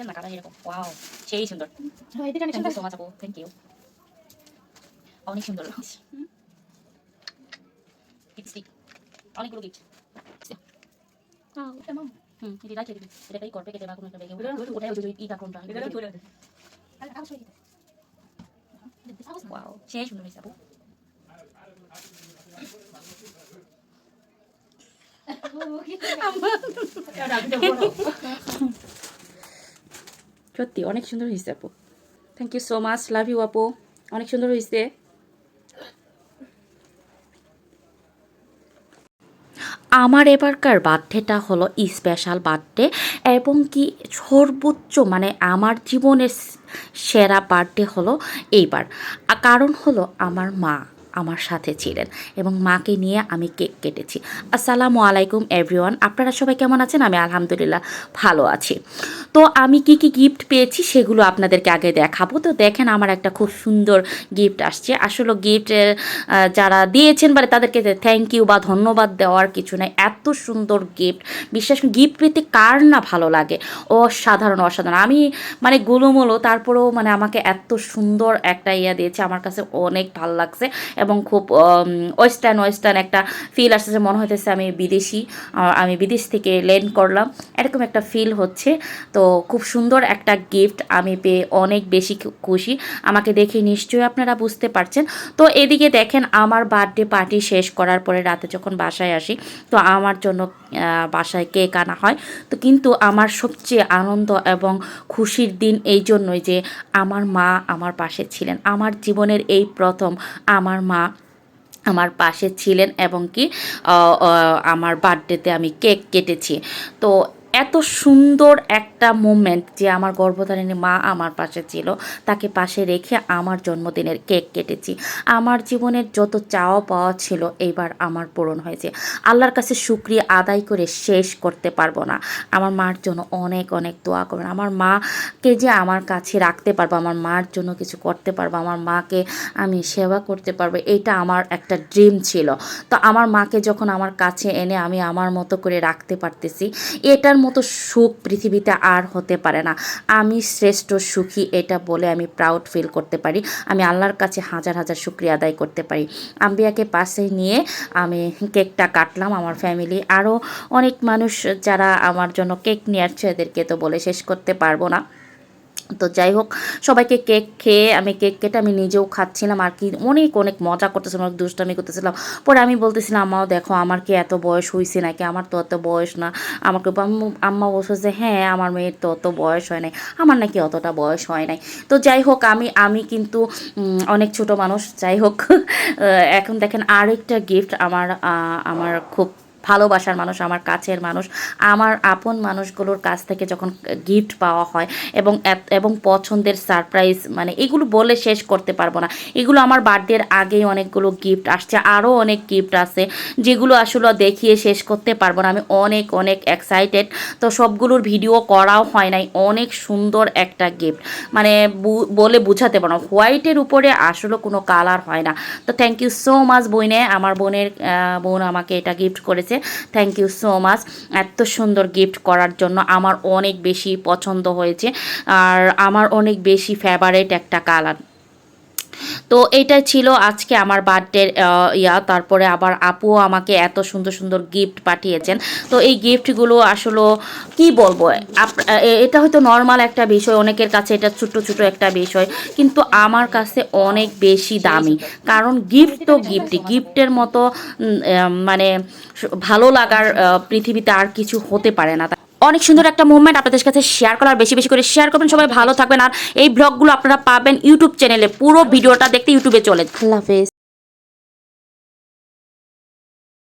বুঝলেন না কালার এরকম ওয়াও সেই সুন্দর হ্যাঁ, এদিকে অনেক থ্যাংক ইউ সুন্দর। সো মাচ আপু থ্যাংক ইউ অনেক সুন্দর লিপস্টিক অনেকগুলো গিফট হ্যাঁ, এটা নাও। হুম এটি রাখিয়ে দিবি এটা এই করবে কেটে বা কোনো একটা ব্যাগে এটা ধরে- ওটাই ওই ইটা কোনটা এটা ধরে রাখো। আরে, কাগজ সরিয়ে দিতে। কাগজ না। ওয়াও সেই সুন্দর হয়েছে আপু এটা দিতে বলো। সত্যি, অনেক সুন্দর হয়েছে আপু। Thank you so much love you আপু। অনেক সুন্দর হয়েছে। আমার এবারকার বার্থডেটা হলো স্পেশাল বার্থডে এবং কি সর্বোচ্চ মানে আমার জীবনের সেরা বার্থডে হলো এইবার। কারণ হলো আমার মা। আমার সাথে ছিলেন এবং মাকে নিয়ে আমি কেক কেটেছি। আসসালামু আলাইকুম এভরিওয়ান আপনারা সবাই কেমন আছেন? আমি আলহামদুলিল্লাহ ভালো আছি। তো আমি কি কি গিফট পেয়েছি সেগুলো আপনাদেরকে আগে দেখাবো। তো দেখেন, আমার একটা খুব সুন্দর গিফট আসছে। আসলে গিফটের যারা দিয়েছেন মানে তাদেরকে থ্যাংক ইউ বা ধন্যবাদ দেওয়ার কিছু নাই। এত সুন্দর গিফট বিশ্বাস গিফট পেতে কার না ভালো লাগে? অসাধারণ অসাধারণ। আমি মানে গোলমোলো, তারপরেও মানে আমাকে এত সুন্দর একটা ইয়া দিয়েছে। আমার কাছে অনেক ভালো লাগছে। এবং খুব ওয়েস্টার্ন ওয়েস্টার্ন একটা ফিল আসছে মনে হইতেছে আমি বিদেশি আমি বিদেশ থেকে লেন করলাম। এরকম একটা ফিল হচ্ছে। তো খুব সুন্দর একটা গিফট আমি পেয়ে অনেক বেশি খুশি। আমাকে দেখে নিশ্চয়ই আপনারা বুঝতে পারছেন। তো এদিকে দেখেন, আমার বার্থডে পার্টি শেষ করার পরে রাতে যখন বাসায় আসি, তো আমার জন্য বাসায় কেক আনা হয়। তো কিন্তু আমার সবচেয়ে আনন্দ এবং খুশির দিন এই জন্যই যে, আমার মা আমার পাশে ছিলেন। আমার জীবনের এই প্রথম আমার মা আমার পাশে ছিলেন এবং কি আমার বার্থডেতে আমি কেক কেটেছি। তো এত সুন্দর একটা মুমেন্ট যে আমার গর্ভধারিণী মা আমার পাশে ছিল। তাকে পাশে রেখে আমার জন্মদিনের কেক কেটেছি। আমার জীবনের যত চাওয়া পাওয়া ছিল এইবার আমার পূরণ হয়েছে। আল্লাহর কাছে শুক্রিয়া আদায় করে শেষ করতে পারব না। আমার মার জন্য অনেক অনেক দোয়া করবেন। আমার মাকে যে আমার কাছে রাখতে পারব, আমার মার জন্য কিছু করতে পারব, আমার মাকে আমি সেবা করতে পারব, এটা আমার একটা ড্রিম ছিল। তো আমার মাকে যখন আমার কাছে এনে আমি আমার মতো করে রাখতে পারতেছি, এটার সুখ পৃথিবীতে আর হতে পারে না। আমি শ্রেষ্ঠ সুখী, এটা বলে আমি প্রাউড ফিল করতে পারি। আমি আল্লাহর কাছে হাজার হাজার শুক্রিয়া আদায় করতে পারি। আম্বিয়াকে পাশে নিয়ে আমি কেকটা কাটলাম আমার ফ্যামিলি আরও অনেক মানুষ যারা আমার জন্য কেক নিয়ে আসছে, এদেরকে তো বলে শেষ করতে পারব না। তো যাই হোক, সবাইকে কেক খেয়ে আমি কেক কেটে আমি নিজেও খাচ্ছিলাম আর কি। অনেক অনেক মজা করতেছিলাম, অনেক দুষ্টামি করতেছিলাম। পরে আমি বলতেছিলাম, আম্মাও দেখো, আমার কি এত বয়স হয়েছে নাকি? আমার তো অত বয়স না। আমাকে আম্মু, আম্মা বলছে যে হ্যাঁ আমার মেয়ের তো অত বয়স হয় নাই। আমার নাকি অতটা বয়স হয় নাই। তো যাই হোক, আমি আমি কিন্তু অনেক ছোট মানুষ। যাই হোক এখন দেখেন আরেকটা গিফট আমার আমার খুব ভালোবাসার মানুষ, আমার কাছের মানুষ, আমার আপন মানুষগুলোর কাছ থেকে যখন গিফট পাওয়া হয় এবং এবং পছন্দের সারপ্রাইজ মানে এগুলো বলে শেষ করতে পারব না। এগুলো আমার বার্থডের আগেই অনেকগুলো গিফট আসছে আরও অনেক গিফট আছে, যেগুলো আসলে দেখিয়ে শেষ করতে পারব না। আমি অনেক অনেক এক্সাইটেড তো সবগুলোর ভিডিও করাও হয় নাই, অনেক সুন্দর একটা গিফট মানে বলে বুঝাতে পারব না হোয়াইটের উপরে আসলে কোনো কালার হয় না। তো থ্যাংক ইউ সো মাচ বইনে, আমার বোনের বোন আমাকে এটা গিফট করেছে। থ্যাংক ইউ সো মাচ এত সুন্দর গিফট করার জন্য আমার অনেক বেশি পছন্দ হয়েছে। আর আমার অনেক বেশি ফেভারেট একটা কালার তো এইটাই ছিল আজকে আমার বার্থডের ইয়া। তারপরে আবার আপুও আমাকে এত সুন্দর সুন্দর গিফট পাঠিয়েছেন। তো এই গিফটগুলো আসলে কি বলব? এটা হয়তো নর্মাল একটা বিষয়, অনেকের কাছে এটা ছোট ছোট একটা বিষয়, কিন্তু আমার কাছে অনেক বেশি দামি। কারণ গিফট তো গিফট গিফটের মতো মানে ভালো লাগার পৃথিবীতে আর কিছু হতে পারে না। অনেক সুন্দর একটা মুভমেন্ট আপনাদের কাছে শেয়ার করার বেশি বেশি করে শেয়ার করবেন। সবাই ভালো থাকবেন। আর এই ব্লগগুলো আপনারা পাবেন ইউটিউব চ্যানেলে পুরো ভিডিওটা দেখতে ইউটিউবে চলে। আল্লাহ হাফেজ।